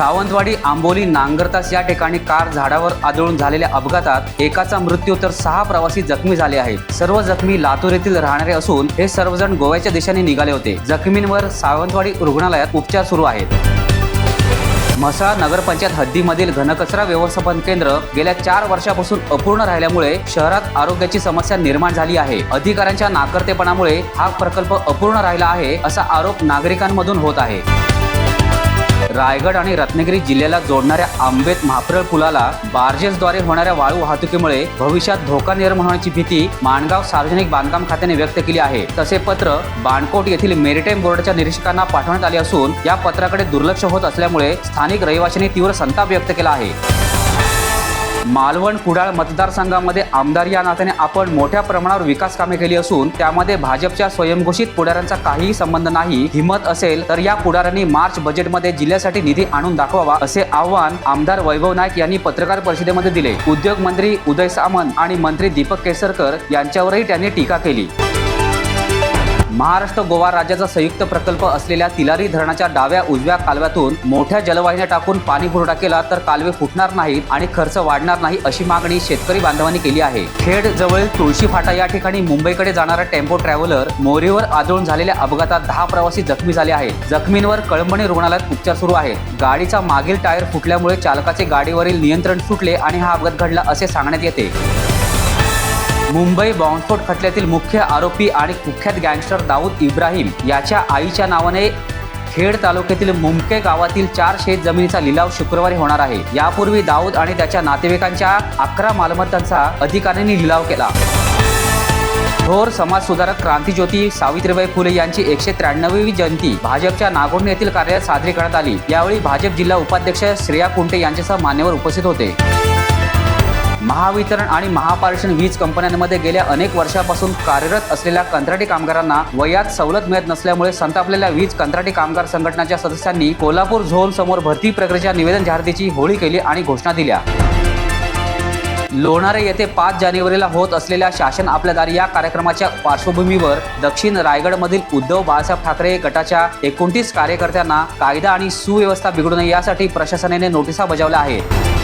सावंतवाडी आंबोली नांगरतास या ठिकाणी कार झाडावर आदळून झालेल्या अपघातात एकाचा मृत्यू तर सहा प्रवासी जखमी झाले आहेत. सर्व जखमी लातूर येथील राहणारे असून हे सर्वजण गोव्याच्या दिशेने निघाले होते. जखमींवर सावंतवाडी रुग्णालयात उपचार सुरू आहेत. म्हसाळ नगरपंचायत हद्दीमधील घनकचरा व्यवस्थापन केंद्र गेल्या चार वर्षापासून अपूर्ण राहिल्यामुळे शहरात आरोग्याची समस्या निर्माण झाली आहे. अधिकाऱ्यांच्या नाकर्तेपणामुळे हा प्रकल्प अपूर्ण राहिला आहे असा आरोप नागरिकांमधून होत आहे. रायगड आणि रत्नागिरी जिल्ह्याला जोडणाऱ्या आंबेत महाप्रळ पुलाला बार्जेसद्वारे होणाऱ्या वाळू वाहतुकीमुळे भविष्यात धोका निर्माण होण्याची भीती माणगाव सार्वजनिक बांधकाम खात्याने व्यक्त केली आहे. तसे पत्र बाणकोट येथील मेरिटाईम बोर्डाच्या निरीक्षकांना पाठवण्यात आले असून या पत्राकडे दुर्लक्ष होत असल्यामुळे स्थानिक रहिवाशांनी तीव्र संताप व्यक्त केला आहे. मालवण कुडाळ मतदारसंघामध्ये आमदार या नात्याने आपण मोठ्या प्रमाणावर विकास कामे केली असून त्यामध्ये भाजपच्या स्वयंघोषित पुढाऱ्यांचा काहीही संबंध नाही. हिंमत असेल तर या पुढाऱ्यांनी मार्च बजेटमध्ये जिल्ह्यासाठी निधी आणून दाखवावा असे आव्हान आमदार वैभव नाईक यांनी पत्रकार परिषदेमध्ये दिले. उद्योग मंत्री उदय सामंत आणि मंत्री दीपक केसरकर यांच्यावरही त्यांनी टीका केली. महाराष्ट्र गोवा राज्याचा संयुक्त प्रकल्प असलेल्या तिलारी धरणाच्या डाव्या उजव्या कालव्यातून मोठ्या जलवाहिन्या टाकून पाणी पुरवठा केला तर कालवे फुटणार नाहीत आणि खर्च वाढणार नाही अशी मागणी शेतकरी बांधवांनी केली आहे. खेड जवळील तुळशी फाटा या ठिकाणी मुंबईकडे जाणारा टेम्पो ट्रॅव्हलर मोरीवर आदळून झालेल्या अपघातात दहा प्रवासी जखमी झाले आहेत. जखमींवर कळंबणी रुग्णालयात उपचार सुरू आहेत. गाडीचा मागील टायर फुटल्यामुळे चालकाचे गाडीवरील नियंत्रण सुटले आणि हा अपघात घडला असे सांगण्यात येते. मुंबई बॉम्बस्फोट खटल्यातील मुख्य आरोपी आणि कुख्यात गँगस्टर दाऊद इब्राहिम याच्या आईच्या नावाने खेड तालुक्यातील मुमके गावातील चार शेत जमिनीचा लिलाव शुक्रवारी होणार आहे. यापूर्वी दाऊद आणि त्याच्या नातेवाईकांच्या अकरा मालमत्तांचा अधिकाऱ्यांनी लिलाव केला. थोर समाजसुधारक क्रांतीज्योती सावित्रीबाई फुले यांची एकशे त्र्याण्णवी जयंती भाजपच्या नागोंडे येथील कार्यालयात साजरी करण्यात आली. यावेळी भाजप जिल्हा उपाध्यक्ष श्रेया कुंटे यांच्यासह मान्यवर उपस्थित होते. महावितरण आणि महापारेषण वीज कंपन्यांमध्ये गेल्या अनेक वर्षापासून कार्यरत असलेल्या कंत्राटी कामगारांना वयात सवलत मिळत नसल्यामुळे संतापलेल्या वीज कंत्राटी कामगार संघटनाच्या सदस्यांनी कोल्हापूर झोन समोर भरती प्रक्रियेच्या निवेदन जाहिरातीची होळी केली आणि घोषणा दिल्या. लोणारे येथे पाच जानेवारीला होत असलेल्या शासन आपल्या दारी या कार्यक्रमाच्या पार्श्वभूमीवर दक्षिण रायगडमधील उद्धव बाळासाहेब ठाकरे गटाच्या एकोणतीस कार्यकर्त्यांना कायदा आणि सुव्यवस्था बिघडू नये यासाठी प्रशासनाने नोटिसा बजावल्या आहेत.